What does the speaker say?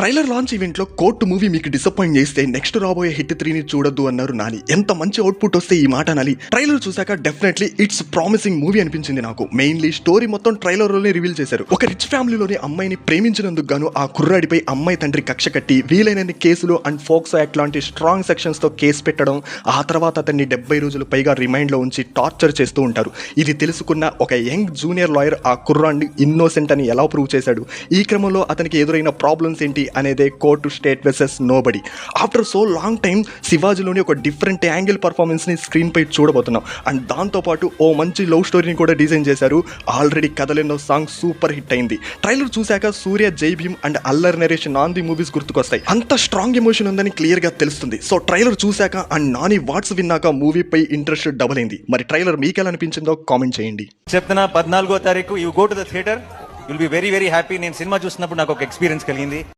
Trailer launch ఈవెంట్లో court movie మీకు disappoint చేస్తే నెక్స్ట్ రాబోయే హిట్ త్రీని చూడొద్దు అన్నారు నాని. ఎంత మంచి అవుట్పుట్ వస్తే ఈ మాట నాలి ట్రైలర్ చూసాక డెఫినెట్లీ ఇట్స్ ప్రామిసింగ్ మూవీ అనిపించింది నాకు. మెయిన్లీ స్టోరీ మొత్తం ట్రైలర్లోనే రివీల్ చేశారు. ఒక రిచ్ ఫ్యామిలీలోని అమ్మాయిని ప్రేమించినందుకు గాను ఆ కుర్రాడిపై అమ్మాయి తండ్రి కక్ష కట్టి వీలైనన్ని కేసులు అండ్ ఫోక్స్ యాక్ట్ లాంటి స్ట్రాంగ్ సెక్షన్స్తో కేసు పెట్టడం ఆ తర్వాత అతన్ని డెబ్బై రోజులు పైగా రిమైండ్లో ఉంచి టార్చర్ చేస్తూ ఉంటారు. ఇది తెలుసుకున్న ఒక యంగ్ జూనియర్ లాయర్ ఆ కుర్రాన్ని ఇన్నోసెంట్ అని ఎలా ప్రూవ్ చేశాడు? ఈ క్రమంలో అతనికి ఎదురైన ప్రాబ్లమ్స్ ఏంటి? అనేదే court state versus nobody after so long time శివాజీలోని ఒక డిఫరెంట్ యాంగిల్ పర్ఫార్మెన్స్ని స్క్రీన్ పై చూడబోతున్నాం. అండ్ దాంతోపాటు ఓ మంచి లవ్ స్టోరీని కూడా డిజైన్ చేశారు. ఆల్రెడీ కథలెన్నో సాంగ్ సూపర్ హిట్ అయింది. ట్రైలర్ చూశాక సూర్య జై భీమ్ అండ్ అల్లర్ నరేష్ నాంది మూవీస్ గుర్తుకొస్తాయి. అంత స్ట్రాంగ్ ఎమోషన్ ఉందని క్లియర్గా తెలుస్తుంది. సో ట్రైలర్ చూశాక అండ్ నాని వాట్స్ విన్నాక మూవీపై ఇంట్రెస్ట్ డబుల్ అయింది. మరి ట్రైలర్ మీకు ఎలా అనిపించిందో కామెంట్ చేయండి. చెప్తున్నా పద్నాలుగో తారీఖు you go to the theatre will be very very happy నేను సినిమా చూసినప్పుడు నాకు ఒక ఎక్స్పీరియన్స్ కలిగింది.